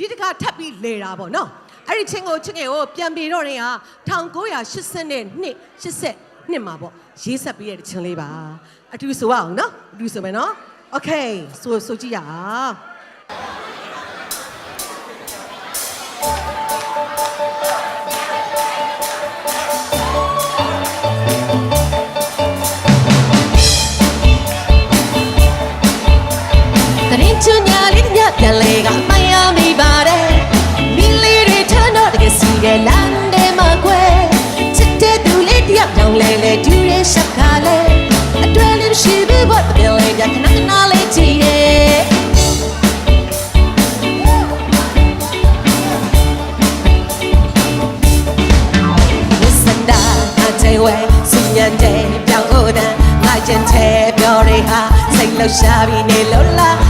ဒီတခါထပ်ပြီးလဲတာပေါ့နော်အဲ့ဒီချင်းကိုချင်းငယ်ကိုပြန်ပြီးတော့နေဟာ1980နဲ့နှစ်80နှစ်မှာပေါ့ရေးဆက်ပြီးတဲ့ချင်းလေးပါအတူဆိုအောင်နော်အတူဆိုမယ်နော် okay ဆိုဆိုကြည့်ရအောင် လဲလဲဒူရဲရှက်ခါလဲအတွဲလေးရှိပြီးဘာတပြန်လေကခဏခဏလေးကြည့်ရဲ့ဝစန္ဒာအတေဝဲစဉ္ညာတဲ့ပြောင်းလို့တဲ့ငါကျင်တဲ့ပြောရဟာစိတ်လှရှားပြီးနေလို့လား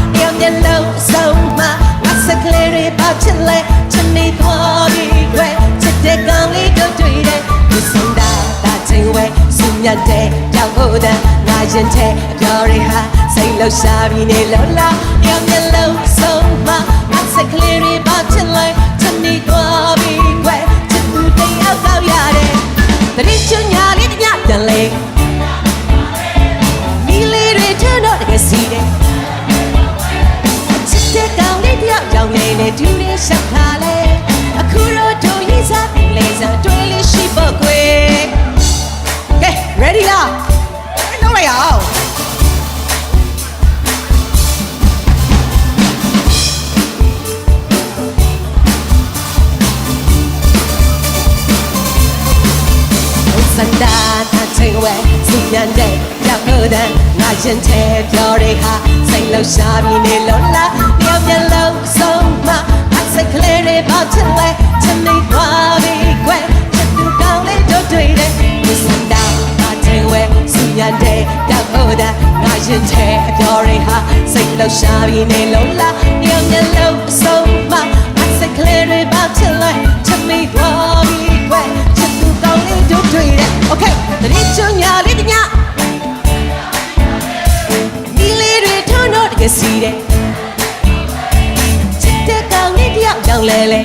စဉ္ညာတဲ့ပြောင်းလို့တဲ့ငါကျင်တဲ့ပြောရဟာစိတ်လှရှားပြီးနေလို့လားတယောက်မျ ဝဲစီညံတဲ့ရောက်လို့တဲ့ငါရင်ထဲပြောရဟာစိတ်လှရှားပြီးနေလို့လားတယောက်မျက်လုံးဆုံးမအစကလေးတွေပေါချင်လဲချင်နေသွားပြီကွယ်ချစ်သူကောင်းလေးတို့တွေ့တဲ့စန္ဒာတာချင်းဝဲစီညံတဲ့ရောက်လို့တဲ့ငါရင်ထဲပြောရဟာစိတ်လှရှားပြီးနေလို့လားတယောက်မျက်လုံးဆုံး န်းတော့တကယ်စီတဲ့ချစ်တဲ့ကောင်းလေးတယောက်ကြောင့်လဲလဲ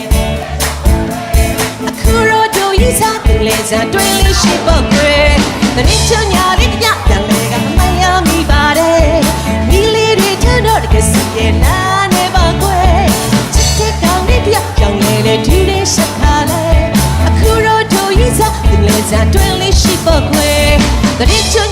အခုတော့တို့ရည်စားသူလဲစားတွေ့လေးရှိဖို့ကွယ်တတိချွန်ညာလေးတညပြန်လဲကမယမိပါတယ်ဒီလေးတွေထွန်းတော့တကယ်စီရဲ့နာနေပါကွယ်ချစ်တဲ့ကောင်းလေးတယောက်ကြောင့်လဲလဲဒီလေးရှက်ခါလဲအခုတော့တို့ရည်စားသူလဲစားတွေ့လေးရှိဖို့ကွယ်တတိချွ